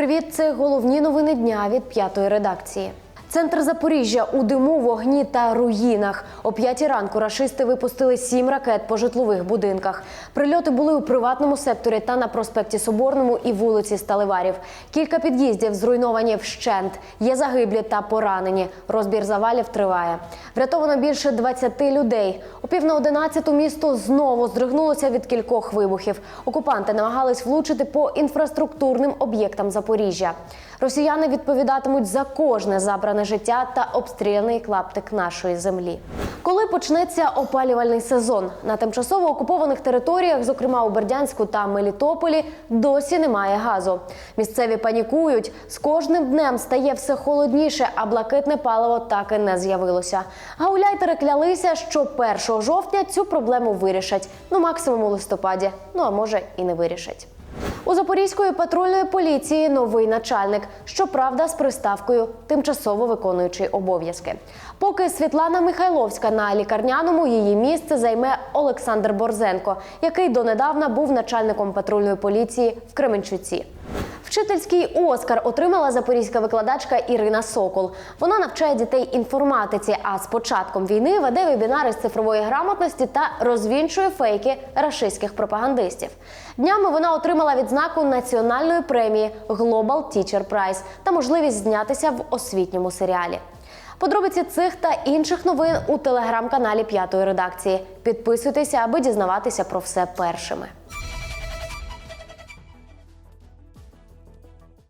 Привіт, це головні новини дня від п'ятої редакції. Центр Запоріжжя у диму, вогні та руїнах. О п'ятій ранку рашисти випустили сім ракет по житлових будинках. Прильоти були у приватному секторі та на проспекті Соборному і вулиці Сталеварів. Кілька під'їздів зруйновані вщент. Є загиблі та поранені. Розбір завалів триває. Врятовано більше 20 людей. О пів на одинадцяту місто знову здригнулося від кількох вибухів. Окупанти намагались влучити по інфраструктурним об'єктам Запоріжжя. Росіяни відповідатимуть за кожне забране життя та обстріляний клаптик нашої землі. Коли почнеться опалювальний сезон на тимчасово окупованих територіях, зокрема у Бердянську та Мелітополі, досі немає газу. Місцеві панікують. З кожним днем стає все холодніше, а блакитне паливо так і не з'явилося. Гауляйтери клялися, що 1 жовтня цю проблему вирішать. Ну максимум у листопаді. Ну а може і не вирішать. У Запорізької патрульної поліції новий начальник, щоправда, з приставкою тимчасово виконуючий обов'язки. Поки Світлана Михайловська на лікарняному її місце займе Олександр Борзенко, який донедавна був начальником патрульної поліції в Кременчуці. Вчительський Оскар отримала запорізька викладачка Ірина Сокол. Вона навчає дітей інформатиці, а з початком війни веде вебінари з цифрової грамотності та розвінчує фейки рашистських пропагандистів. Днями вона отримала відзнаку національної премії Global Teacher Prize та можливість знятися в освітньому серіалі. Подробиці цих та інших новин у телеграм-каналі П'ятої редакції. Підписуйтеся, аби дізнаватися про все першими.